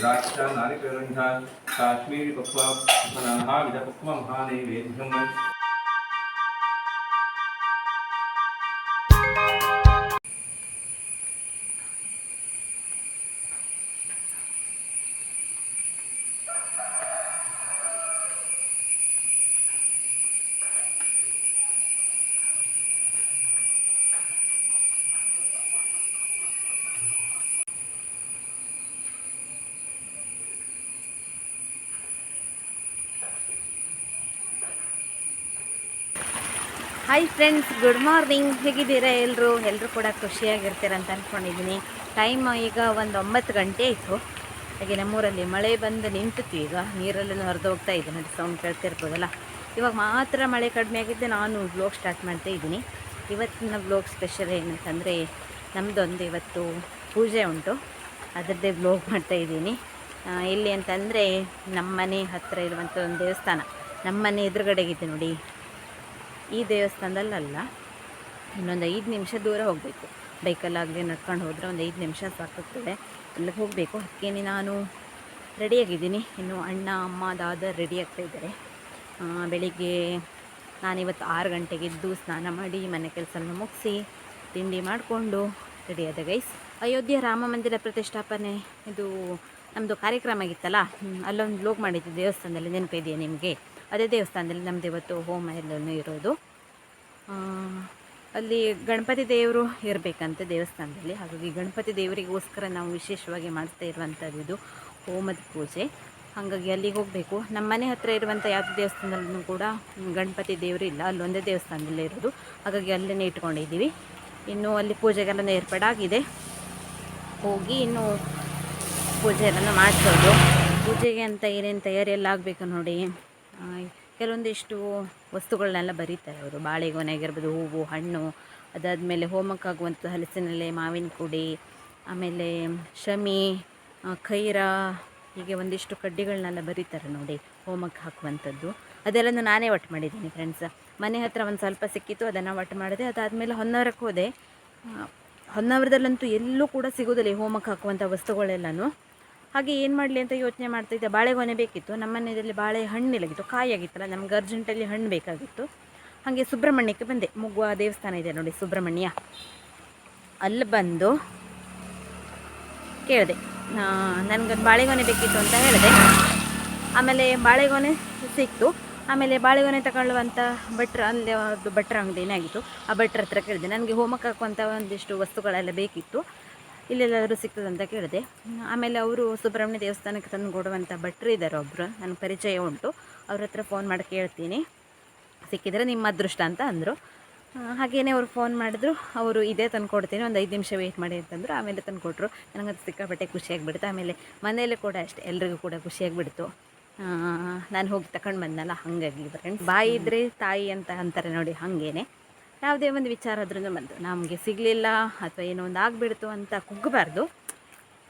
द्राक्षा नारिकेलगन्धा काश्मीरी पक्वा विधपक्वा महानैवेद्यम् ಹಾಯ್ ಫ್ರೆಂಡ್ಸ್ ಗುಡ್ ಮಾರ್ನಿಂಗ್ ಹೇಗಿದ್ದೀರಾ ಎಲ್ಲರೂ ಎಲ್ಲರೂ ಕೂಡ ಖುಷಿಯಾಗಿರ್ತೀರ ಅಂತ ಅಂದ್ಕೊಂಡಿದ್ದೀನಿ ಟೈಮ್ ಈಗ ಒಂದು ಒಂಬತ್ತು ಗಂಟೆ ಆಯಿತು. ಹಾಗೆ ನಮ್ಮೂರಲ್ಲಿ ಮಳೆ ಬಂದು ನಿಂತಿತ್ತು ಈಗ. ನೀರಲ್ಲೆಲ್ಲ ಹರಿದು ಹೋಗ್ತಾ ಇದೆ. ನೋಡಿ ಸೌಂಡ್ ಕೇಳ್ತಿರ್ಬೋದಲ್ಲ? ಇವಾಗ ಮಾತ್ರ ಮಳೆ ಕಡಿಮೆ ಆಗಿದ್ದೆ ನಾನು ಬ್ಲೋಗ್ ಸ್ಟಾರ್ಟ್ ಮಾಡ್ತಾ ಇದ್ದೀನಿ. ಇವತ್ತಿನ ಬ್ಲೋಗ್ ಸ್ಪೆಷಲ್ ಏನಂತಂದರೆ ನಮ್ಮದೊಂದು ಇವತ್ತು ಪೂಜೆ ಉಂಟು. ಅದರದ್ದೇ ಬ್ಲೋಗ್ ಮಾಡ್ತಾ ಇದ್ದೀನಿ. ಇಲ್ಲಿ ಅಂತಂದರೆ ನಮ್ಮನೆ ಹತ್ತಿರ ಇರುವಂಥ ಒಂದು ದೇವಸ್ಥಾನ. ನಮ್ಮನೆ ಎದುರುಗಡೆಗಿದೆ ನೋಡಿ. ಈ ದೇವಸ್ಥಾನದಲ್ಲಲ್ಲ, ಇನ್ನೊಂದು ಐದು ನಿಮಿಷ ದೂರ ಹೋಗಬೇಕು. ಬೈಕಲ್ಲಾಗಲಿ ನಡ್ಕೊಂಡು ಹೋದರೆ ಒಂದು ಐದು ನಿಮಿಷ ಸಾಕಾಗ್ತದೆ. ಅಲ್ಲಿಗೆ ಹೋಗಬೇಕು. ಅದಕ್ಕೇನೆ ನಾನು ರೆಡಿಯಾಗಿದ್ದೀನಿ ಇನ್ನು ಅಣ್ಣ, ಅಮ್ಮ, ದಾದ ರೆಡಿ ಆಗ್ತಾ ಇದ್ದಾರೆ. ಬೆಳಿಗ್ಗೆ ನಾನಿವತ್ತು ಆರು ಗಂಟೆಗೆ ಎದ್ದು ಸ್ನಾನ ಮಾಡಿ ಮನೆ ಕೆಲಸ ಮುಗಿಸಿ ತಿಂಡಿ ಮಾಡಿಕೊಂಡು ರೆಡಿಯಾದ ಗೈಸ್ ಅಯೋಧ್ಯೆ ರಾಮ ಮಂದಿರ ಪ್ರತಿಷ್ಠಾಪನೆ, ಇದು ನಮ್ಮದು ಕಾರ್ಯಕ್ರಮ ಆಗಿತ್ತಲ್ಲ? ಅಲ್ಲೊಂದು ಬ್ಲೋಗ್ ಮಾಡಿದ್ದು ದೇವಸ್ಥಾನದಲ್ಲಿ ನೆನಪಿದೆಯಾ ನಿಮಗೆ? ಅದೇ ದೇವಸ್ಥಾನದಲ್ಲಿ ನಮ್ಮದು ಇವತ್ತು ಹೋಮ ಎಲ್ಲನೂ ಇರೋದು. ಅಲ್ಲಿ ಗಣಪತಿ ದೇವರು ಇರಬೇಕಂತೆ ದೇವಸ್ಥಾನದಲ್ಲಿ, ಹಾಗಾಗಿ ಗಣಪತಿ ದೇವರಿಗೋಸ್ಕರ ನಾವು ವಿಶೇಷವಾಗಿ ಮಾಡ್ತಾ ಇರುವಂಥದ್ದು ಇದು ಹೋಮದ ಪೂಜೆ. ಹಾಗಾಗಿ ಅಲ್ಲಿಗೆ ಹೋಗಬೇಕು. ನಮ್ಮ ಮನೆ ಹತ್ತಿರ ಇರುವಂಥ ಯಾವುದೇ ದೇವಸ್ಥಾನದಲ್ಲೂ ಕೂಡ ಗಣಪತಿ ದೇವರು ಇಲ್ಲ. ಅಲ್ಲೊಂದೇ ದೇವಸ್ಥಾನದಲ್ಲೇ ಇರೋದು. ಹಾಗಾಗಿ ಅಲ್ಲೇ ಇಟ್ಕೊಂಡಿದ್ದೀವಿ. ಇನ್ನು ಅಲ್ಲಿ ಪೂಜೆಗೆಲ್ಲ ಏರ್ಪಾಡಾಗಿದೆ. ಹೋಗಿ ಇನ್ನು ಪೂಜೆ ಎಲ್ಲ ಮಾಡಿಸೋದು. ಪೂಜೆಗೆ ಅಂತ ಏನೇನು ತಯಾರಿ ಆಗಬೇಕು ನೋಡಿ. ಕೆಲವೊಂದಿಷ್ಟು ವಸ್ತುಗಳನ್ನೆಲ್ಲ ಬರೀತಾರೆ ಅವರು. ಬಾಳೆಗೊನೆ ಆಗಿರ್ಬೋದು, ಹೂವು, ಹಣ್ಣು, ಅದಾದಮೇಲೆ ಹೋಮಕ್ಕಾಗುವಂಥ ಹಲಸಿನೆಲೆ, ಮಾವಿನ ಕುಡಿ, ಆಮೇಲೆ ಶಮಿ ಖೈರ, ಹೀಗೆ ಒಂದಿಷ್ಟು ಕಡ್ಡಿಗಳನ್ನೆಲ್ಲ ಬರೀತಾರೆ ನೋಡಿ ಹೋಮಕ್ಕೆ ಹಾಕುವಂಥದ್ದು. ಅದೆಲ್ಲನೂ ನಾನೇ ಒಟ್ಟು ಮಾಡಿದ್ದೀನಿ ಫ್ರೆಂಡ್ಸ್ ಮನೆ ಹತ್ರ ಒಂದು ಸ್ವಲ್ಪ ಸಿಕ್ಕಿತ್ತು, ಅದನ್ನು ಒಟ್ಟು ಮಾಡಿದೆ. ಅದಾದಮೇಲೆ ಹೊನ್ನಾವರಕ್ಕೆ ಹೋದೆ. ಹೊನ್ನಾವರದಲ್ಲಂತೂ ಎಲ್ಲೂ ಕೂಡ ಸಿಗೋದಿಲ್ಲ ಈ ಹೋಮಕ್ಕೆ ಹಾಕುವಂಥ ವಸ್ತುಗಳೆಲ್ಲನೂ. ಹಾಗೆ ಏನು ಮಾಡಲಿ ಅಂತ ಯೋಚನೆ ಮಾಡ್ತಿದ್ದೆ ಬಾಳೆಗೊನೆ ಬೇಕಿತ್ತು. ನಮ್ಮ ಮನೆಯಲ್ಲಿ ಬಾಳೆ ಹಣ್ಣಿಲಾಗಿತ್ತು ಕಾಯಿ ಆಗಿತ್ತಲ್ಲ ನಮ್ಗೆ ಅರ್ಜೆಂಟಲ್ಲಿ ಹಣ್ಣು ಬೇಕಾಗಿತ್ತು. ಹಾಗೆ ಸುಬ್ರಹ್ಮಣ್ಯಕ್ಕೆ ಬಂದೆ. ಮುಗುವ ದೇವಸ್ಥಾನ ಇದೆ ನೋಡಿ, ಸುಬ್ರಹ್ಮಣ್ಯ. ಅಲ್ಲಿ ಬಂದು ಕೇಳಿದೆ ನನಗೊಂದು ಬಾಳೆಗೊನೆ ಬೇಕಿತ್ತು ಅಂತ ಹೇಳಿದೆ. ಆಮೇಲೆ ಬಾಳೆಗೊನೆ ಸಿಕ್ತು. ಆಮೇಲೆ ಬಾಳೆಗೊನೆ ತಗೊಳ್ಳುವಂಥ ಭಟ್ರ, ಅಲ್ಲಿ ಒಂದು ಭಟ್ರ ಅಂಗಡಿನೇ ಆಗಿತ್ತು. ಆ ಭಟ್ರ ಹತ್ರ ಕೇಳಿದೆ, ನನಗೆ ಹೋಮಕ್ಕೆ ಹಾಕುವಂಥ ಒಂದಿಷ್ಟು ವಸ್ತುಗಳೆಲ್ಲ ಬೇಕಿತ್ತು. ಇಲ್ಲೆಲ್ಲಾದರೂ ಅಂತ ಕೇಳಿದೆ. ಆಮೇಲೆ ಅವರು ಸುಬ್ರಹ್ಮಣ್ಯ ದೇವಸ್ಥಾನಕ್ಕೆ ತಂದು ಕೊಡುವಂಥ ಭಟ್ರು ಇದ್ದಾರೆ ಒಬ್ಬರು ನನಗೆ ಪರಿಚಯ ಉಂಟು. ಅವ್ರ ಹತ್ರ ಫೋನ್ ಮಾಡಿ ಕೇಳ್ತೀನಿ. ಸಿಕ್ಕಿದರೆ ನಿಮ್ಮ ಅದೃಷ್ಟ ಅಂತ ಅಂದರು. ಹಾಗೇನೆ ಅವರು ಫೋನ್ ಮಾಡಿದ್ರು. ಅವರು ಇದೇ ತಂದು ಕೊಡ್ತೀನಿ. ಒಂದು ಐದು ನಿಮಿಷ ವೆಯ್ಟ್ ಮಾಡಿ ಅಂತಂದರು. ಆಮೇಲೆ ತಂದು ಕೊಟ್ಟರು ನನಗದು ಸಿಕ್ಕಾಪಟ್ಟೆ ಖುಷಿಯಾಗಿಬಿಡ್ತು ಆಮೇಲೆ ಮನೆಯಲ್ಲೂ ಕೂಡ ಅಷ್ಟೇ. ಎಲ್ರಿಗೂ ಕೂಡ ಖುಷಿಯಾಗಿಬಿಡ್ತು ನಾನು ಹೋಗಿ ತಗೊಂಡು ಬಂದನಲ್ಲ? ಹಾಗಾಗಿ ಫ್ರೆಂಡ್ಸ್ ಬಾಯಿ ಇದ್ದರೆ ತಾಯಿ ಅಂತ ಅಂತಾರೆ ನೋಡಿ, ಹಾಗೇನೆ. ಯಾವುದೇ ಒಂದು ವಿಚಾರ ಆದ್ರೂ ಬಂತು ನಮಗೆ ಸಿಗಲಿಲ್ಲ ಅಥವಾ ಏನೋ ಒಂದು ಆಗಿಬಿಡ್ತು ಅಂತ ಕುಗ್ಗಬಾರ್ದು.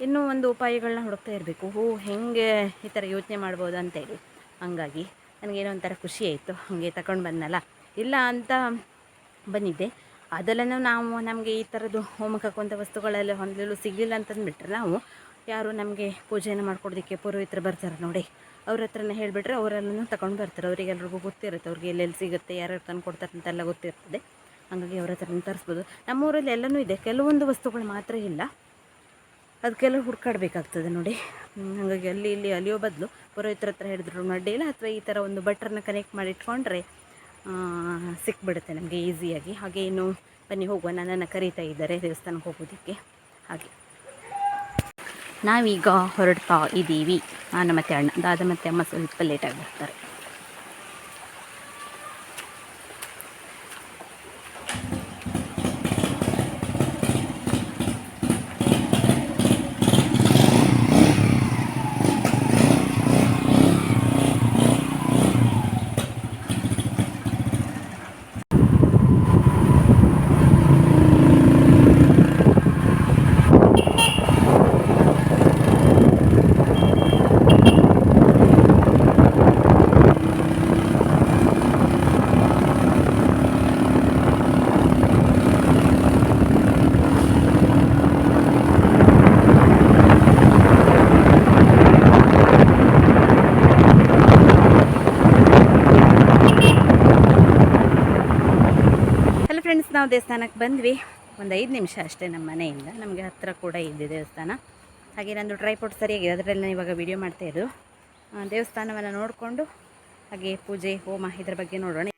ಇನ್ನೂ ಒಂದು ಉಪಾಯಗಳನ್ನ ಹುಡುಕ್ತಾ ಇರಬೇಕು. ಹೂ, ಹೆಂಗೆ ಈ ಥರ ಯೋಚನೆ ಮಾಡ್ಬೋದು ಅಂತೇಳಿ ಹಂಗಾಗಿ ನನಗೇನೋ ಒಂಥರ ಖುಷಿ ಆಯಿತು. ಹಾಗೆ ತಗೊಂಡು ಬಂದನಲ್ಲ. ಇಲ್ಲ ಅಂತ ಬಂದಿದ್ದೆ. ಅದೆಲ್ಲನೂ ನಾವು ನಮಗೆ ಈ ಥರದ್ದು ಹೋಮಕ್ಕೆ ಹಾಕುವಂಥ ವಸ್ತುಗಳೆಲ್ಲ ಹೊಂದಲು ಸಿಗಲಿಲ್ಲ ಅಂತಂದ್ಬಿಟ್ರೆ ನಾವು ಯಾರು ನಮಗೆ ಪೂಜೆಯನ್ನು ಮಾಡ್ಕೊಡೋದಕ್ಕೆ ಪುರೋಹಿತರು ಬರ್ತಾರೆ ನೋಡಿ. ಅವ್ರ ಹತ್ರನೇ ಹೇಳಿಬಿಟ್ರೆ ಅವರೆಲ್ಲನೂ ತಗೊಂಡು ಬರ್ತಾರೆ. ಅವರಿಗೆಲ್ರಿಗೂ ಗೊತ್ತಿರುತ್ತೆ. ಅವ್ರಿಗೆ ಎಲ್ಲೆಲ್ಲಿ ಸಿಗುತ್ತೆ, ಯಾರ್ಯಾರು ತಂದು ಕೊಡ್ತಾರೆ ಅಂತೆಲ್ಲ ಗೊತ್ತಿರ್ತದೆ. ಹಾಗಾಗಿ ಅವ್ರ ಹತ್ರನೇ ತರಿಸ್ಬೋದು. ನಮ್ಮೂರಲ್ಲಿ ಎಲ್ಲನೂ ಇದೆ. ಕೆಲವೊಂದು ವಸ್ತುಗಳು ಮಾತ್ರ ಇಲ್ಲ. ಅದಕ್ಕೆಲ್ಲ ಹುಡ್ಕಾಡ್ಬೇಕಾಗ್ತದೆ ನೋಡಿ. ಹಾಗಾಗಿ ಅಲ್ಲಿ ಇಲ್ಲಿ ಅಲಿಯೋ ಬದಲು ಪುರೋಹಿತರ ಹತ್ರ ಹಿಡಿದ್ರು ನಡ್ಡಿಲ್ಲ ಅಥವಾ ಈ ಥರ ಒಂದು ಬಟ್ರನ್ನ ಕನೆಕ್ಟ್ ಮಾಡಿ ಇಟ್ಕೊಂಡ್ರೆ ಸಿಕ್ಬಿಡುತ್ತೆ ನಮಗೆ ಈಸಿಯಾಗಿ ಹಾಗೆ ಇನ್ನು ಬನ್ನಿ, ಹೋಗುವ. ನನ್ನನ್ನು ಕರೀತಾ ಇದ್ದಾರೆ ದೇವಸ್ಥಾನಕ್ಕೆ ಹೋಗೋದಕ್ಕೆ ಹಾಗೆ. ನಾವೀಗ ಹೊರಡ್ತಾ ಇದ್ದೀವಿ. ನಾನು ಮತ್ತೆ ಅಣ್ಣ. ದಾದ ಮತ್ತೆ ಅಮ್ಮ ಸ್ವಲ್ಪ ಲೇಟಾಗಿ ಬರ್ತಾರೆ. ನಾವು ದೇವಸ್ಥಾನಕ್ಕೆ ಬಂದ್ವಿ. ಒಂದು ಐದು ನಿಮಿಷ ಅಷ್ಟೇ ನಮ್ಮ ಮನೆಯಿಂದ. ನಮಗೆ ಹತ್ತಿರ ಕೂಡ ಇದೆ ದೇವಸ್ಥಾನ. ಹಾಗೆ ನಂದು ಟ್ರೈಪೋರ್ಟ್ ಸರಿಯಾಗಿದೆ. ಅದರಲ್ಲಿ ನಾನು ಇವಾಗ ವಿಡಿಯೋ ಮಾಡ್ತಾ ಇರೋದು. ಆ, ದೇವಸ್ಥಾನವನ್ನು ನೋಡಿಕೊಂಡು ಹಾಗೆ ಪೂಜೆ ಹೋಮ ಇದರ ಬಗ್ಗೆ ನೋಡೋಣ.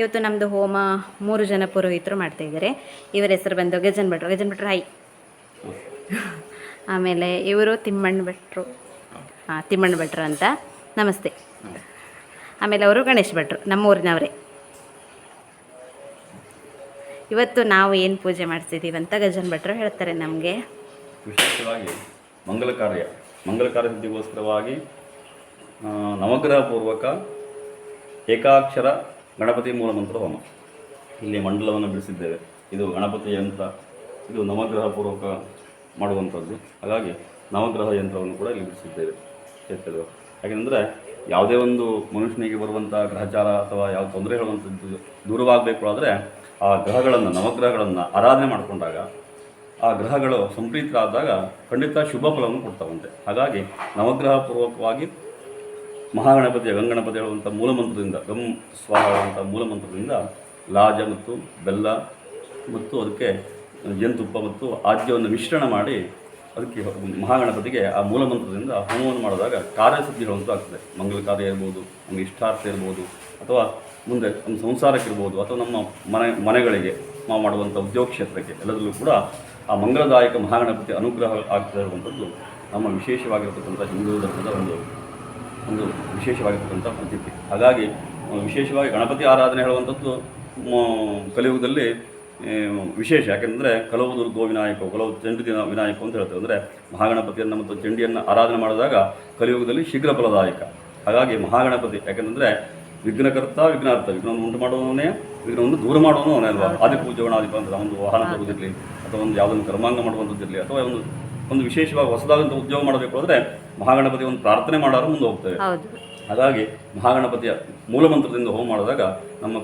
ಇವತ್ತು ನಮ್ಮದು ಹೋಮ ಮೂರು ಜನ ಪುರೋಹಿತರು ಮಾಡ್ತಾ ಇದ್ದಾರೆ. ಇವರ ಹೆಸರು ಬಂದು ಗಜನ್ ಭಟ್ರು. ಗಜನ್ ಭಟ್ರು ಹಾಯ್ ಆಮೇಲೆ ಇವರು ತಿಮ್ಮಣ್ಣ ಭಟ್ರು. ಹಾಂ, ತಿಮ್ಮಣ್ಣ ಭಟ್ರು ಅಂತ. ನಮಸ್ತೆ. ಆಮೇಲೆ ಅವರು ಗಣೇಶ್ ಭಟ್ರು, ನಮ್ಮ ಊರಿನವರೇ. ಇವತ್ತು ನಾವು ಏನು ಪೂಜೆ ಮಾಡ್ತಿದ್ದೀವಿ ಅಂತ ಗಜನ್ ಭಟ್ರು ಹೇಳ್ತಾರೆ ನಮಗೆ. ವಿಶೇಷವಾಗಿ ಮಂಗಲ ಕಾರ್ಯ. ಮಂಗಲ ಕಾರ್ಯ ಸಿದ್ಧಿಗೋಸ್ಕರವಾಗಿ ನವಗ್ರಹ ಪೂರ್ವಕ ಏಕಾಕ್ಷರ ಗಣಪತಿ ಮೂಲಮಂತ್ರ ಹೋಮ ಇಲ್ಲಿ ಮಂಡಲವನ್ನು ಬಿಡಿಸಿದ್ದೇವೆ. ಇದು ಗಣಪತಿ ಯಂತ್ರ, ಇದು ನವಗ್ರಹ ಪೂರ್ವಕ ಮಾಡುವಂಥದ್ದು. ಹಾಗಾಗಿ ನವಗ್ರಹ ಯಂತ್ರವನ್ನು ಕೂಡ ಇಲ್ಲಿ ಬಿಡಿಸಿದ್ದೇವೆ. ಚೇತರು ಯಾಕೆಂದರೆ ಯಾವುದೇ ಒಂದು ಮನುಷ್ಯನಿಗೆ ಬರುವಂಥ ಗ್ರಹಚಾರ ಅಥವಾ ಯಾವ ತೊಂದರೆ ಹೇಳುವಂಥದ್ದು ದೂರವಾಗಬೇಕು ಆದರೆ ಆ ಗ್ರಹಗಳನ್ನು, ನವಗ್ರಹಗಳನ್ನು ಆರಾಧನೆ ಮಾಡಿಕೊಂಡಾಗ ಆ ಗ್ರಹಗಳು ಸಂಪ್ರೀತರಾದಾಗ ಖಂಡಿತ ಶುಭ ಫಲವನ್ನು ಕೊಡ್ತಾವಂತೆ. ಹಾಗಾಗಿ ನವಗ್ರಹ ಪೂರ್ವಕವಾಗಿ ಮಹಾಗಣಪತಿಯ ಗಂಗಣಪತಿ ಹೇಳುವಂಥ ಮೂಲಮಂತ್ರದಿಂದ, ಗಂ ಸ್ವಾಹ ಹೇಳುವಂಥ ಮೂಲಮಂತ್ರದಿಂದ ಲಾಜ ಮತ್ತು ಬೆಲ್ಲ ಮತ್ತು ಅದಕ್ಕೆ ಜೇನುತುಪ್ಪ ಮತ್ತು ಆದ್ಯವನ್ನು ಮಿಶ್ರಣ ಮಾಡಿ ಅದಕ್ಕೆ ಮಹಾಗಣಪತಿಗೆ ಆ ಮೂಲಮಂತ್ರದಿಂದ ಹೋಮವನ್ನು ಮಾಡಿದಾಗ ಕಾರ್ಯಸಿದ್ಧಿ ಹೇಳುವಂಥ ಆಗ್ತದೆ. ಮಂಗಲ ಕಾರ್ಯ ಇರ್ಬೋದು, ನಮಗೆ ಇಷ್ಟಾರ್ಥ ಇರ್ಬೋದು, ಅಥವಾ ಮುಂದೆ ನಮ್ಮ ಸಂಸಾರಕ್ಕಿರ್ಬೋದು ಅಥವಾ ನಮ್ಮ ಮನೆ, ಮನೆಗಳಿಗೆ ನಾವು ಮಾಡುವಂಥ ಉದ್ಯೋಗ ಕ್ಷೇತ್ರಕ್ಕೆ ಎಲ್ಲದರಲ್ಲೂ ಕೂಡ ಆ ಮಂಗಲದಾಯಕ ಮಹಾಗಣಪತಿ ಅನುಗ್ರಹ ಆಗ್ತಾ ಇರುವಂಥದ್ದು ನಮ್ಮ ವಿಶೇಷವಾಗಿರತಕ್ಕಂಥ ಹಿಂದೂ ಧರ್ಮದ ಒಂದು ಒಂದು ವಿಶೇಷವಾಗಿರ್ತಕ್ಕಂಥ ಪದ್ಧತಿ ಹಾಗಾಗಿ ವಿಶೇಷವಾಗಿ ಗಣಪತಿ ಆರಾಧನೆ ಹೇಳುವಂಥದ್ದು ಕಲಿಯುಗದಲ್ಲಿ ವಿಶೇಷ. ಯಾಕೆಂದರೆ ಕಲವು ದುರ್ಗೋ ವಿನಾಯಕ ಕಲವು ಚಂಡಿ ದಿನ ವಿನಾಯಕ ಅಂತ ಹೇಳ್ತೇವೆ. ಅಂದರೆ ಮಹಾಗಣಪತಿಯನ್ನು ಮತ್ತು ಚಂಡಿಯನ್ನು ಆರಾಧನೆ ಮಾಡಿದಾಗ ಕಲಿಯುಗದಲ್ಲಿ ಶೀಘ್ರ ಫಲದಾಯಕ. ಹಾಗಾಗಿ ಮಹಾಗಣಪತಿ ಯಾಕೆಂದರೆ ವಿಘ್ನಕರ್ತ ವಿಘ್ನಾರ್ಥ. ವಿಘ್ನವನ್ನು ಉಂಟು ಮಾಡುವವನೇ ವಿಘ್ನವನ್ನು ದೂರ ಮಾಡೋನು ಅವನೇ ಅಲ್ವಾ? ಆದಿ ಪೂಜವನಾದಿಪ ಅಂತ ಒಂದು ವಾಹನ ತಗೋದಿರಲಿ ಅಥವಾ ಒಂದು ಯಾವುದೊಂದು ಕರ್ಮಾಂಗ ಮಾಡುವಂಥದ್ದಿರಲಿ ಅಥವಾ ಒಂದು ಒಂದು ವಿಶೇಷವಾಗಿ ಹೊಸದಾದಂಥ ಉದ್ಯೋಗ ಮಾಡಬೇಕು ಅಂದರೆ ಮಹಾಗಣಪತಿ ಒಂದು ಪ್ರಾರ್ಥನೆ ಮಾಡೋರು ಮುಂದೆ ಹೋಗ್ತೇವೆ. ಹಾಗಾಗಿ ಮಹಾಗಣಪತಿಯ ಮೂಲಮಂತ್ರದಿಂದ ಹೋಮ ಮಾಡಿದಾಗ ನಮ್ಮ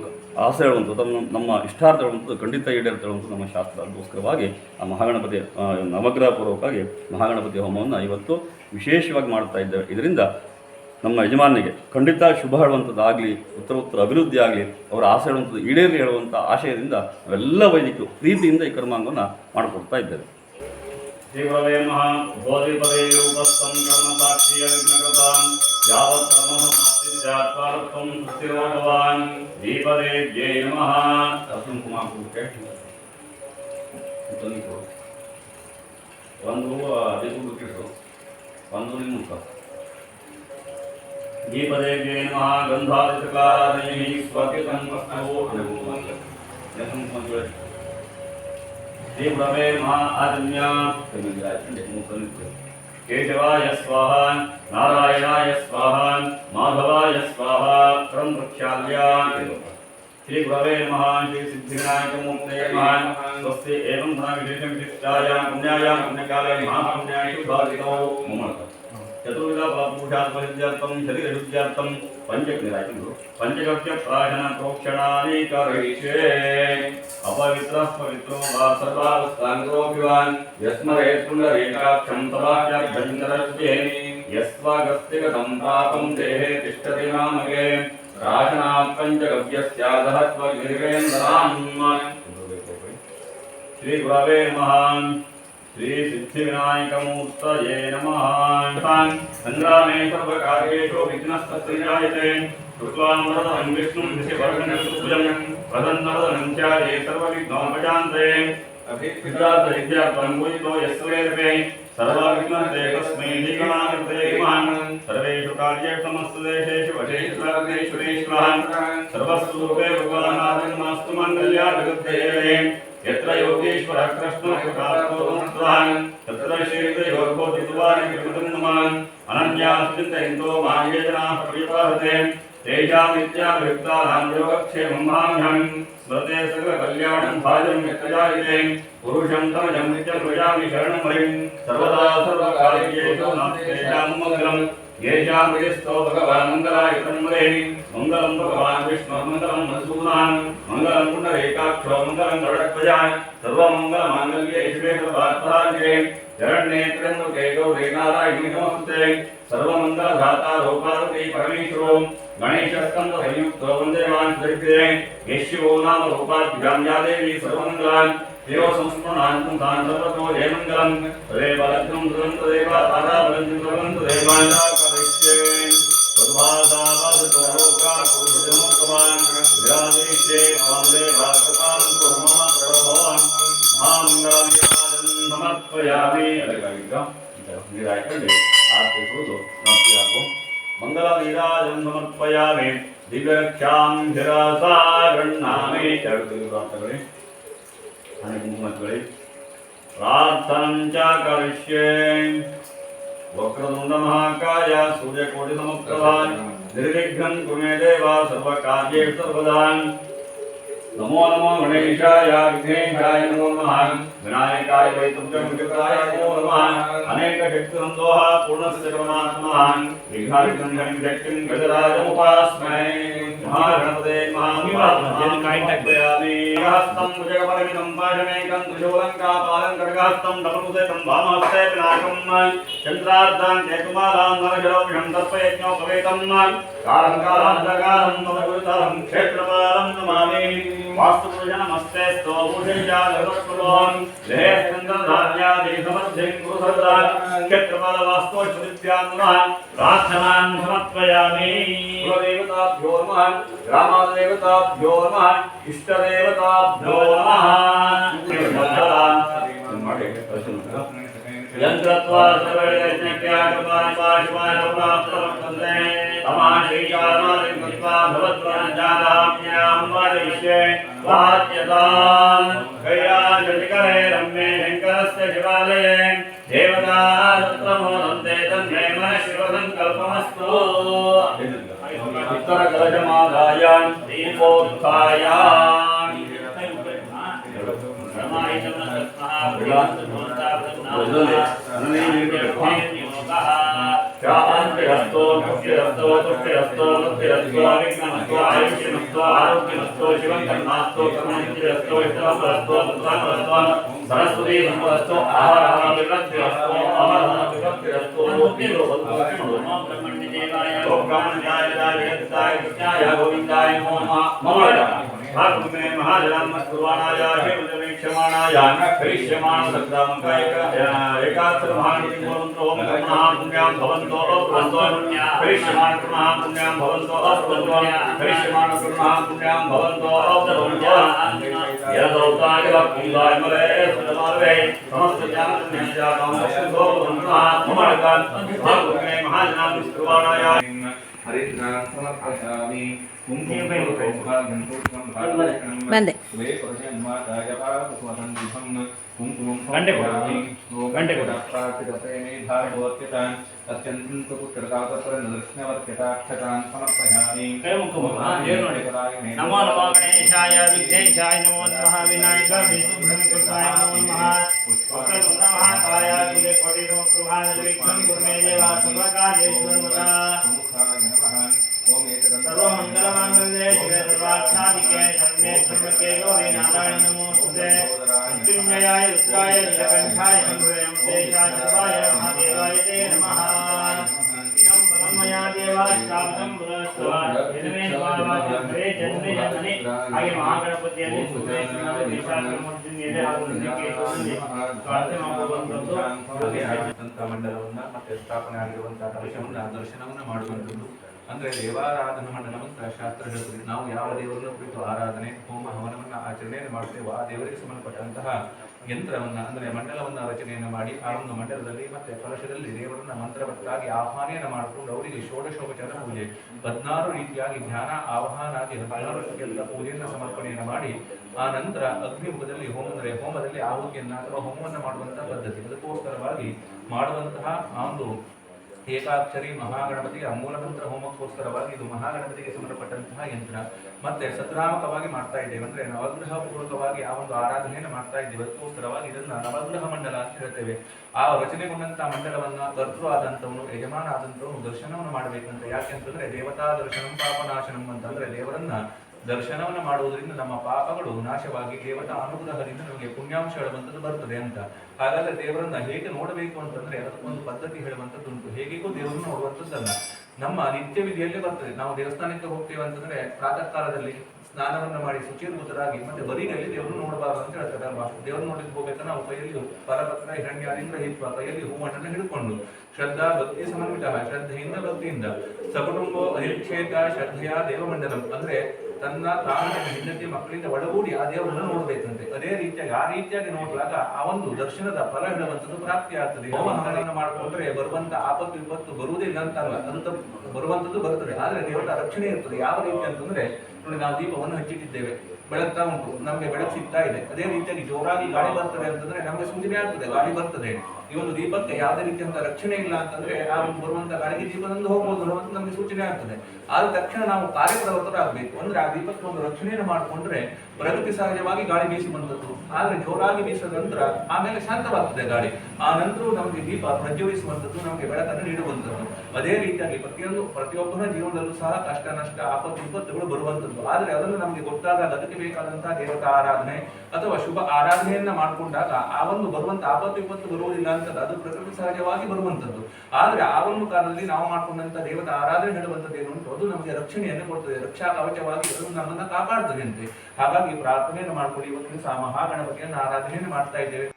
ಆಸೆ ಹೇಳುವಂಥದ್ದು ನಮ್ಮ ನಮ್ಮ ಇಷ್ಟಾರ್ಥ ಹೇಳುವಂಥದ್ದು ಖಂಡಿತ ಈಡೇರ್ತೇಳುವಂಥದ್ದು ನಮ್ಮ ಶಾಸ್ತ್ರ ಅದಕ್ಕೋಸ್ಕರವಾಗಿ ಆ ಮಹಾಗಣಪತಿ ನವಗ್ರಹಪೂರ್ವಕವಾಗಿ ನವಗ್ರಹ ಪೂರ್ವಕವಾಗಿ ಮಹಾಗಣಪತಿ ಹೋಮವನ್ನು ಇವತ್ತು ವಿಶೇಷವಾಗಿ ಮಾಡ್ತಾ ಇದ್ದೇವೆ. ಇದರಿಂದ ನಮ್ಮ ಯಜಮಾನಿಗೆ ಖಂಡಿತ ಶುಭ ಹೇಳುವಂಥದ್ದಾಗಲಿ ಉತ್ತರ ಅಭಿವೃದ್ಧಿ ಆಗಲಿ ಅವರ ಆಸೆ ಹೇಳುವಂಥದ್ದು ಈಡೇರಿ ಹೇಳುವಂಥ ಆಶಯದಿಂದ ನಾವೆಲ್ಲ ವೈದಿಕರು ಪ್ರೀತಿಯಿಂದ ಈ ಕರ್ಮಾಂಗವನ್ನು ಮಾಡಿಕೊಡ್ತಾ ಇದ್ದೇವೆ. ಶ್ರೀಗುರವೇ ನಮಃ ಬೋಧಿಪದೇ ರೂಪಸ್ಥಂ ಕರ್ಮ ಸಾಕ್ಷಿಯ ವಿಘ್ನಕೃತಾನ್ ಯಾವತ್ ಕರ್ಮ ಸಮಾಪ್ತಿ ಸ್ಯಾತ್ ಕಾಲತ್ವಂ ಸುಸ್ಥಿರೋ ಭವಾನ್ ದೀಪದೇ ಜೈ ನಮಃ ಅರ್ಜುನ್ ಕುಮಾರ್ ಕುಕ್ಕೆ ಒಂದು ಹೂವು ಅದಕ್ಕೂ ಬಿಟ್ಟಿಟ್ಟು ಒಂದು ನಿಮ್ಮ ಮುಖ ದೀಪದೇವ್ಯೇ ನಮಃ ಗಂಧಾದಿಸಕಾರೈಃ ಸ್ವರ್ಪಿತಂ ವಸ್ತು ಶ್ರೀಗುರವೇ ನಮಃ ಆದನ್ಯ त्रिभुवे मा अदन्या केशवाय स्वाहा, नारायणाय स्वाहा, माधवाय स्वाहा परम प्रख्याल्या। श्रीगुरवे महान् श्रीसिद्धिविनायकमूर्तये महान स्वस्ति एवं गुणाविशेषविशिष्टायां पुण्यायां पुण्यकाले महापुण्याय शुभादितौ मम चतुर्गापूषात्मजत्यर्थं शरीररुद्यार्थं पञ्चग्निरायं पञ्चकव्यप्राशनप्रोक्षणानि करिष्ये अपवित्रः पवित्रो वा सर्वास्ताङ्गोऽभिवान् यस्मरे पुनरेकाक्षं तवाभ्यभ्यन्तरस्ये यस्त्वागस्तिगतं पापं देहे तिष्ठति नामगे राशनात् पञ्चगव्यस्यादः त्वगिर्वेन्द्रान् श्रीगुरवे महान्। श्रीसिद्धिविनायकमूर्तये नमः। सङ्ग्रामे सर्वकार्येषु विघ्नस्तत्रिजायते कृत्वामृतम् विष्णुम् ऋषिवर्गणम् वदन्नवदनम् च ये सर्वविघ्नोपजान्ते अभिप्रातविद्यात्वङ्गुयितो यस्वेर्वे सर्वविघ्नते तस्मै सर्वेषु कार्येषु देशेषु वशेश्वरेश्वरेश्वरः सर्वस्तु भगवानादिमास्तु मङ्गल्या जगद्धेये यत्र योगेश्वरः कृष्णो कृतार्थो रुद्रान् तत्र श्रीयोर्भवति तुवानि कृतुमान् अनन्याश्चिन्तयन्तो माये जनाः परिपालते तेषामित्याभियुक्तानां योगक्षेमं माम्यहं स्मृते सकलकल्याणं भाजं यत्कजायते पुरुषं तमजं नित्यं भजामि शरणं हरिं सर्वदा सर्वकाले येषु नास्ति तेषां मङ्गलम् येषां हृदिस्थो भगवान् मङ्गलाय मङ्गलं भगवान् विष्णुर्मङ्गलं मधुसूदनान्, मङ्गलं पुण्डरीकाक्षो, मङ्गलं गरुडध्वजाय सर्वमङ्गलमाङ्गल्ये शिवे सर्वार्थसाधिके शरण्ये त्र्यम्बके गौरी नारायणि नमस्ते सर्वमङ्गलधाता रूपावती परमेश्वरो गणेशस्कन्दसंयुक्तो वंदे माँ दरिद्रे यश्यो नाम रूपाभ्यां या देवी सर्वमङ्गलान् देव तान् सर्वतो जयमङ्गलं तदेव लग्नं सुरन्तदेव ताराबलं ಸಮರ್ಪಯಾಮಿ ಅದಕ್ಕಾಗಿದ್ದ ನೀರು ಹಾಕೊಂಡು ಆರತಿ ಸುರಿದು ಮತ್ತೆ ಹಾಕು ಮಂಗಲ ನೀರಾಜಂ ಸಮರ್ಪಯಾಮಿ ದಿವ್ಯರಕ್ಷಾಂ ಹಿರಸಾಗಣ್ಣಾಮಿ ಎರಡು ತಿರುಗಾಂತಗಳಿ ಅನೇಕ ಮೂಮತ್ಗಳಿ ಪ್ರಾರ್ಥನಂಚ ಕರಿಷ್ಯೆ ವಕ್ರದುಂಡ ಮಹಾಕಾಯ ಸೂರ್ಯಕೋಟಿ ಸಮಪ್ರಭಾನ್ ನಿರ್ವಿಘ್ನಂ ಕುಮೇ ದೇವ ಸರ್ವಕಾರ್ಯೇಷು ಸರ್ವದಾನ್ नमो नमो गणेशाय विघ्नेशाय नमो नमः विनायकाय वैकुण्ठमुद्रिकाय नमो नमः अनेक शक्तिसन्दोह पूर्णस्य जगन्नाथमः विघ्नार्जनघनं शक्तिं गजराजमुपास्महे महागणपते महामिवात्मजं कायिण्डक्पयामि हस्तं भुजगपरमिदं पाशमेकं त्रिशूलङ्कापालं खड्गहस्तं धनुमुदितं वामहस्ते पिनाकं चन्द्रार्धां जयकुमारां नरशिरोभिषं तर्पयज्ञोपवेतं కాళంకాలాంధకారం మమ గురుతరం క్షేత్రపాలం నమామి. వాస్తుపురుషనమస్తే స్తోభూషిజాగరస్ఫుటోన్ లేహేంద్రధార్యాదేశమధ్యం గురుసర్ద క్షేత్రపాల వాస్తోషవిద్యాన్న ప్రార్థనాన్ సమర్పయామి. దేవతాభ్యో నమ. రామదేవతాభ్యో నమ. ఇష్టదేవతాభ్యో నమ. यंत्रत्वा सर्वज्ञ प्यागपान पाशवान अप्राप्तवन्दे तमाश्रीकारणादि रम्ये शङ्करस्य शिवालये देवता तन्मे मनः शिवसङ्कल्पमस्तु उत्तरकलशमादाय స్తోమస్తో భక్తిరస్తో తుష్టిరస్తో ముక్తిరస్తో విఘ్నమస్తో ఆయుష్యమస్తో ఆరోగ్యమస్తో శివం కర్మాస్తో కర్మనిత్యరస్తో విష్ణవస్తో పుత్రస్తో సరస్వతీ సంపదస్తో ఆహారహార విభక్తిరస్తో అమరహార విభక్తిరస్తో బ్రహ్మణ్య దేవాయ బ్రాహ్మణ్యాయ గోవిందాయ నమో నమః महाकुम्भे महाजलामस्तुर्वाणाय हेमजले क्षमाणाय करिष्यमाण सद्रामकाय एकात्र महाकुम्भवन्तो महाकुम्भ्यां भवन्तो अप्रणतो करिष्यमाण महाकुम्भ्यां भवन्तो अप्रणतो करिष्यमाण महाकुम्भ्यां भवन्तो अप्रणतो यदौताय कुम्भाय मले सुनमार्वे समस्तयां न्यायानां सुभो ब्रह्मा मम महाकुम्भे महाजलामस्तुर्वाणाय ಬಂದೆ ಗಂಟೆ ಗಂಟೆ ಅತ್ಯಂತ ಕುತ್ರಕಾಕತ್ರ ನೃಷ್ಣವರ್ಕಟಾಕ್ಷತಾನ್ ಸಮರ್ಪಯಾಮಿ ನಮೋ ನಮೋ ಗಣೇಶಾಯ ವಿಘ್ನೇಶಾಯ ನಮೋ ನಮಃ ವಿನಾಯಕ ವಿಷ್ಣುಭ್ರಮಕೃತಾಯ ನಮೋ ನಮಃ ಮಹಾಕಾಯ ಕೋಟಿ ಸಮಪ್ರಭಾ ನಿರ್ವಿಘ್ನಂ ಗುರುಮೇ ದೇವಾ ಸರ್ವಕಾರ್ಯೇಶ್ವರ सर्वार्थाय नमः ओम सर्वे त्र्यम्बके गौरे नारायण नमोस्तुते मृत्युञ्जयाय रुद्राय नीलकण्ठाय शम्भुवे मुक्तेशाय सर्वाय महादेवाय ते नमः। ಮಯಾ ಮಂಡಲವನ್ನು ಮತ್ತೆ ಸ್ಥಾಪನೆ ಆಗಿರುವಂತಹ ದರ್ಶನವನ್ನು ದರ್ಶನವನ್ನು ಮಾಡುವಂಥದ್ದು ಅಂದ್ರೆ ದೇವಾರಾಧನ ಮಂಡಲ ಅಂತ ಶಾಸ್ತ್ರ ಹೇಳುತ್ತದೆ ನಾವು ಯಾವ ದೇವರನ್ನು ಕುರಿತು ಆರಾಧನೆ, ಹೋಮ, ಹವನವನ್ನು ಆಚರಣೆಯನ್ನು ಮಾಡುತ್ತೇವೆ ಆ ದೇವರಿಗೆ ಸಂಬಂಧಪಟ್ಟಂತಹ ಯಂತ್ರವನ್ನ, ಅಂದರೆ ಮಂಡಲವನ್ನ ರಚನೆಯನ್ನು ಮಾಡಿ ಆ ಒಂದು ಮಂಡಲದಲ್ಲಿ ಮತ್ತೆ ಕಲಶದಲ್ಲಿ ದೇವರನ್ನ ಮಂತ್ರವತ್ತಾಗಿ ಆಹ್ವಾನೆಯನ್ನ ಮಾಡಿಕೊಂಡು ಅವರಿಗೆ ಷೋಡಶೋಪಚಾರ ಪೂಜೆ. ಹದಿನಾರು ರೀತಿಯಾಗಿ ಧ್ಯಾನ, ಆವಾಹನಾದಿ ಹದಿನಾರು ಎಲ್ಲ ಪೂಜೆಯನ್ನು ಸಮರ್ಪಣೆಯನ್ನು ಮಾಡಿ, ಆ ನಂತರ ಅಗ್ನಿಮುಖದಲ್ಲಿ ಹೋಮ, ಅಂದರೆ ಹೋಮದಲ್ಲಿ ಆಹುತಿಯನ್ನು ಅಥವಾ ಹೋಮವನ್ನ ಮಾಡುವಂತಹ ಪದ್ಧತಿ. ಅದಕ್ಕೋಸ್ಕರವಾಗಿ ಮಾಡುವಂತಹ ಆ ಒಂದು ಏಕಾಕ್ಷರಿ ಮಹಾಗಣಪತಿಗೆ ಅಮೂಲ ಮಂತ್ರ ಹೋಮಕ್ಕೋಸ್ಕರವಾಗಿ ಇದು ಮಹಾಗಣಪತಿಗೆ ಸಂಬಂಧಪಟ್ಟಂತಹ ಯಂತ್ರ. ಮತ್ತೆ ಸದ್ರಾಮಕವಾಗಿ ಮಾಡ್ತಾ ಇದ್ದೇವೆ. ಅಂದ್ರೆ ನವಗ್ರಹ ಪೂರ್ವಕವಾಗಿ ಆ ಒಂದು ಆರಾಧನೆಯನ್ನು ಮಾಡ್ತಾ ಇದ್ದೇವೆ. ಅದಕ್ಕೋಸ್ಕರವಾಗಿ ಇದನ್ನ ನವಗ್ರಹ ಮಂಡಲ ಅಂತ ಹೇಳ್ತೇವೆ. ಆ ರಚನೆಗೊಂಡಂತಹ ಮಂಡಲವನ್ನ ಕರ್ತೃ ಆದಂತವನು ಯಜಮಾನ ಆದಂತವನು ದರ್ಶನವನ್ನು ಮಾಡಬೇಕಂತ ಯಾಕೆಂತಂದ್ರೆ ದೇವತಾ ದರ್ಶನಂ ಪಾಪನಾಶನಂ ಅಂತಂದ್ರೆ ದೇವರನ್ನ ದರ್ಶನವನ್ನು ಮಾಡುವುದರಿಂದ ನಮ್ಮ ಪಾಪಗಳು ನಾಶವಾಗಿ ದೇವರ ಅನುಗ್ರಹದಿಂದ ನಮಗೆ ಪುಣ್ಯಾಂಶಗಳು ಹೇಳುವಂಥದ್ದು ಬರ್ತದೆ ಅಂತ. ಹಾಗಾದ್ರೆ ದೇವರನ್ನ ಹೇಗೆ ನೋಡಬೇಕು ಅಂತಂದ್ರೆ ಅದಕ್ಕೊಂದು ಪದ್ಧತಿ ಹೇಳುವಂಥದ್ದು ಉಂಟು. ಹೇಗಿಗೂ ದೇವರನ್ನು ನೋಡುವಂಥದ್ದಲ್ಲ. ನಮ್ಮ ನಿತ್ಯ ವಿಧಿಯಲ್ಲಿ ಬರ್ತದೆ. ನಾವು ದೇವಸ್ಥಾನಕ್ಕೆ ಹೋಗ್ತೇವೆ ಅಂತಂದ್ರೆ ಪ್ರಾತಃ ಕಾಲದಲ್ಲಿ ಸ್ನಾನವನ್ನ ಮಾಡಿ ಶುಚಿರ್ಭೂತರಾಗಿ ಮತ್ತೆ ಬರಿಗಲ್ಲಿ ದೇವರನ್ನು ನೋಡಬಾರದು ಅಂತ ಹೇಳ್ತಾರೆ ಅಲ್ವಾ ದೇವರು ನೋಡ್ಲಿಕ್ಕೆ ಹೋಗ್ಬೇಕಾದ್ರೆ ನಾವು ಕೈಯಲ್ಲಿ ಪರಪತ್ರ ಹಿರಣ್ಯಾದಿಂದ ಹಿತ್ವ ಕೈಯಲ್ಲಿ ಹೂವಣ್ಣನ್ನು ಹಿಡ್ಕೊಂಡು ಶ್ರದ್ಧಾ, ಭಕ್ತಿ ಸಮನ್ವಿತ ಶ್ರದ್ಧೆಯಿಂದ ಭಕ್ತಿಯಿಂದ ಸಕುಟುಂಬ ಅನಿಕ್ಷೇತ ಶ್ರದ್ಧೆಯ ದೇವಮಂಡಲಂ. ಅಂದ್ರೆ ತನ್ನ ತಾನು ಹೆಂಡತಿ ಮಕ್ಕಳಿಂದ ಒಳಗೂಡಿ ಆ ದೇವರನ್ನು ನೋಡಬೇಕಂತೆ. ಅದೇ ರೀತಿಯಾಗಿ ಆ ರೀತಿಯಾಗಿ ನೋಡಿದಾಗ ಆ ಒಂದು ದರ್ಶನದ ಫಲ ಹೇಳುವಂಥದ್ದು ಪ್ರಾಪ್ತಿ ಆಗ್ತದೆ. ಹೋಮವನ್ನು ಮಾಡಿಕೊಂಡ್ರೆ ಬರುವಂತ ಆಪತ್ತು ವಿಪತ್ತು ಬರುವುದಿಲ್ಲ ಅಂತಲ್ಲ ಅದು ತಪ್ಪು ಬರುವಂತದ್ದು ಬರುತ್ತದೆ. ಆದ್ರೆ ದೇವರ ರಕ್ಷಣೆ ಇರ್ತದೆ. ಯಾವ ರೀತಿ ಅಂತಂದ್ರೆ ನೋಡಿ ನಾವು ದೀಪವನ್ನು ಹಚ್ಚಿಟ್ಟಿದ್ದೇವೆ. ಬೆಳಗ್ತಾ ಉಂಟು. ನಮಗೆ ಬೆಳಕು ಸಿಗ್ತಾ ಇದೆ. ಅದೇ ರೀತಿಯಾಗಿ ಜೋರಾಗಿ ಗಾಳಿ ಬರ್ತದೆ ಅಂತಂದ್ರೆ ನಮಗೆ ಸೂಚನೆ ಆಗ್ತದೆ. ಗಾಳಿ ಬರ್ತದೆ. ಈ ಒಂದು ದೀಪಕ್ಕೆ ಯಾವುದೇ ರೀತಿಯಂತ ರಕ್ಷಣೆ ಇಲ್ಲ ಅಂತಂದ್ರೆ ಆ ಒಂದು ಬರುವಂತ ಗಾಳಿಗೆ ದೀಪದಿಂದ ಹೋಗ್ಬೋದು ಅನ್ನೋದು ನಮಗೆ ಸೂಚನೆ ಆಗ್ತದೆ. ಆದ ತಕ್ಷಣ ನಾವು ಕಾರ್ಯಪ್ರವೃತ್ತರಾಗಬೇಕು ಅಂದ್ರೆ ಆ ದೀಪಕ್ಕೆ ಒಂದು ರಕ್ಷಣೆಯನ್ನು ಮಾಡಿಕೊಂಡ್ರೆ ಪ್ರಗತಿ ಸಹಜವಾಗಿ ಗಾಳಿ ಬೀಸಿ ಬಂದದ್ದು. ಆದ್ರೆ ಜೋರಾಗಿ ಬೀಸಿದ ನಂತರ ಆಮೇಲೆ ಶಾಂತವಾಗ್ತದೆ ಗಾಳಿ. ಆ ನಂತರ ನಮಗೆ ದೀಪ ಪ್ರಜ್ವಲಿಸುವಂಥದ್ದು, ನಮಗೆ ಬೆಳಕನ್ನು ನೀಡುವಂತದ್ದು ಅದೇ ರೀತಿಯಾಗಿ ಪ್ರತಿಯೊಂದು ಪ್ರತಿಯೊಬ್ಬರ ಜೀವನದಲ್ಲೂ ಸಹ ಕಷ್ಟ, ನಷ್ಟ, ಆಪತ್ತು, ವಿಪತ್ತುಗಳು ಬರುವಂಥದ್ದು. ಆದ್ರೆ ಅದನ್ನು ನಮಗೆ ಗೊತ್ತಾದಾಗ ಅದಕ್ಕೆ ಬೇಕಾದಂತಹ ದೇವತಾ ಆರಾಧನೆ ಅಥವಾ ಶುಭ ಆರಾಧನೆಯನ್ನ ಮಾಡಿಕೊಂಡಾಗ ಆ ಒಂದು ಬರುವಂತ ಆಪತ್ತು, ವಿಪತ್ತು ಬರುವುದಿಲ್ಲ ಅಂತ ಅದು ಪ್ರಕೃತಿ ಸಹಜವಾಗಿ ಬರುವಂಥದ್ದು ಆದ್ರೆ ಆ ಒಂದು ಕಾಲದಲ್ಲಿ ನಾವು ಮಾಡಿಕೊಂಡಂಥ ದೇವತಾ ಆರಾಧನೆ ಹೇಳುವಂಥದ್ದು ಏನು ಅದು ನಮಗೆ ರಕ್ಷಣೆಯನ್ನು ಕೊಡ್ತದೆ. ರಕ್ಷಾ ಕವಚವಾಗಿ ಅದು ನಮ್ಮನ್ನ ಕಾಪಾಡ್ತದೆ ಅಂತೆ. ಹಾಗಾಗಿ ಪ್ರಾರ್ಥನೆಯನ್ನು ಮಾಡ್ಕೊಳ್ಳಿ ಇವತ್ತಿನ ದಿವಸ ಆ ಮಹಾಗಣಪತಿಯನ್ನು ಆರಾಧನೆಯನ್ನು ಮಾಡ್ತಾ ಇದ್ದೇವೆ.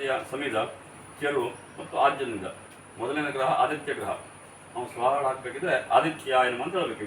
ಒಂಬತ್ತು ರೀತಿಯ ಸಮಿದ ಚೆರು ಮತ್ತು ಆದ್ಯನಿಂದ ಮೊದಲನೇ ಗ್ರಹ ಆದಿತ್ಯ ಗ್ರಹ. ಅವನು ಸ್ವಾಹ ಹಾಕಬೇಕಿದ್ರೆ ಆದಿತ್ಯ ಎನ್ನುವ ಅಂತ ಹೇಳಬೇಕು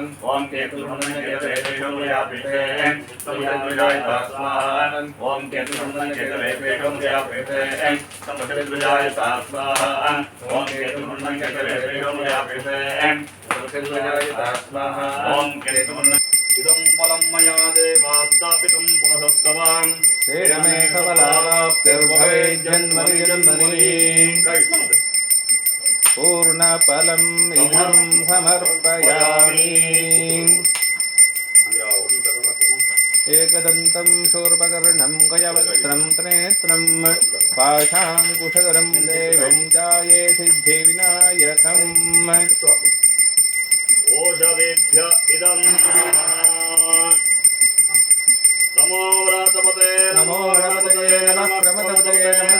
ओम केतु नमः पेटोयापिते समुद्रजाय तस्मान् ओम केतु नमः पेटोयापिते समुद्रजाय तस्मान् ओम केतु नमः पेटोयापिते समुद्रजाय तस्मान् ओम केतु इदं फलं मया देवा स्थापितं पुनस्तवान् तेन मे कवलाप्तिर्भवेत् जन्मनि जन्मनि பூர்ணபலம் இதம் சமர்ப்பயாமி एकदन्तं शूर्पकर्णं गजवक्त्रं त्रेत्रं पाशाङ्कुशधरं देवं जाये सिद्धिविनायकम् ओषवेभ्य इदम् नमो व्रातपते नमो व्रातपते नमः प्रमदपते नमः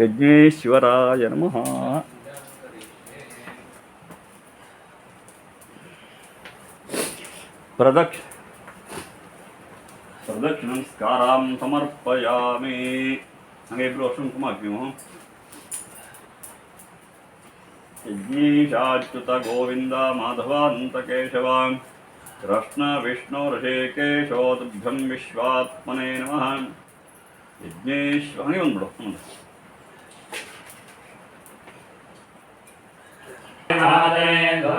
యజ్ఞేశ్వరాయ నమ. ప్రదక్ష ప్రదక్షిణంస్కారాం సమర్పయామి. అంగే ప్రోషం కుమార్మోహం యజ్ఞేశాచ్యుత గోవింద మాధవానంత కేశవాం. కృష్ణ విష్ణు ఋషికేశోతుభ్యం విశ్వాత్మనే నమ. యజ్ఞేశ్వర అని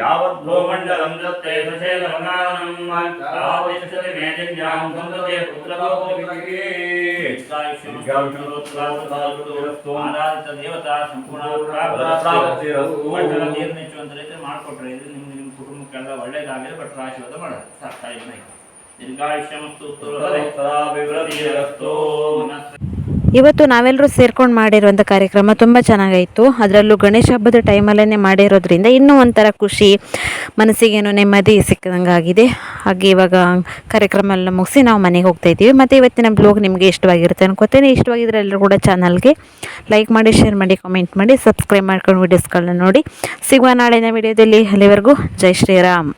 ದತ್ತೆ ಸಚೇತಮಗಾನಂ ತಾವತಿಷ್ಠತಿ ಮೇದಿನ್ಯಾಂ ಸಂತತೆ ಪುತ್ರಭೋಗಿಗೆ ದೇವತಾ ಸಂಪೂರ್ಣ ಮಾಡ್ಕೊಟ್ರೆ ಇದು ನಿಮ್ಮ ನಿಮ್ಮ ಕುಟುಂಬಕ್ಕೆಲ್ಲ ಒಳ್ಳೇದಾಗಲಿ ಬಟ್ ಆಶೀರ್ವಾದ ಮಾಡೋದು ಸಾಕ್ತಾ ಇಲ್ಲ ದೀರ್ಘಾಯುಷ್ಯ ಮತ್ತು ಇವತ್ತು ನಾವೆಲ್ಲರೂ ಸೇರ್ಕೊಂಡು ಮಾಡಿರುವಂಥ ಕಾರ್ಯಕ್ರಮ ತುಂಬ ಚೆನ್ನಾಗಾಯಿತು. ಅದರಲ್ಲೂ ಗಣೇಶ ಹಬ್ಬದ ಟೈಮಲ್ಲೇ ಮಾಡಿರೋದ್ರಿಂದ ಇನ್ನೂ ಒಂಥರ ಖುಷಿ ಮನಸ್ಸಿಗೇನೋ ನೆಮ್ಮದಿ ಸಿಕ್ಕದಂಗೆ ಆಗಿದೆ ಹಾಗೆ ಇವಾಗ ಕಾರ್ಯಕ್ರಮ ಎಲ್ಲ ಮುಗಿಸಿ ನಾವು ಮನೆಗೆ ಹೋಗ್ತಾ ಇದ್ದೀವಿ. ಮತ್ತು ಇವತ್ತಿನ ಬ್ಲಾಗ್ ನಿಮಗೆ ಇಷ್ಟವಾಗಿರುತ್ತೆ ಅನ್ಕೋತೇನೆ. ಇಷ್ಟವಾಗಿದ್ರೆ ಎಲ್ಲರೂ ಕೂಡ ಚಾನಲ್ಗೆ ಲೈಕ್ ಮಾಡಿ ಶೇರ್ ಮಾಡಿ ಕಾಮೆಂಟ್ ಮಾಡಿ ಸಬ್ಸ್ಕ್ರೈಬ್ ಮಾಡ್ಕೊಂಡು ವೀಡಿಯೋಸ್ಗಳನ್ನ ನೋಡಿ. ಸಿಗುವ ನಾಳಿನ ವಿಡಿಯೋದಲ್ಲಿ ಅಲ್ಲಿವರೆಗೂ ಜೈ ಶ್ರೀರಾಮ್.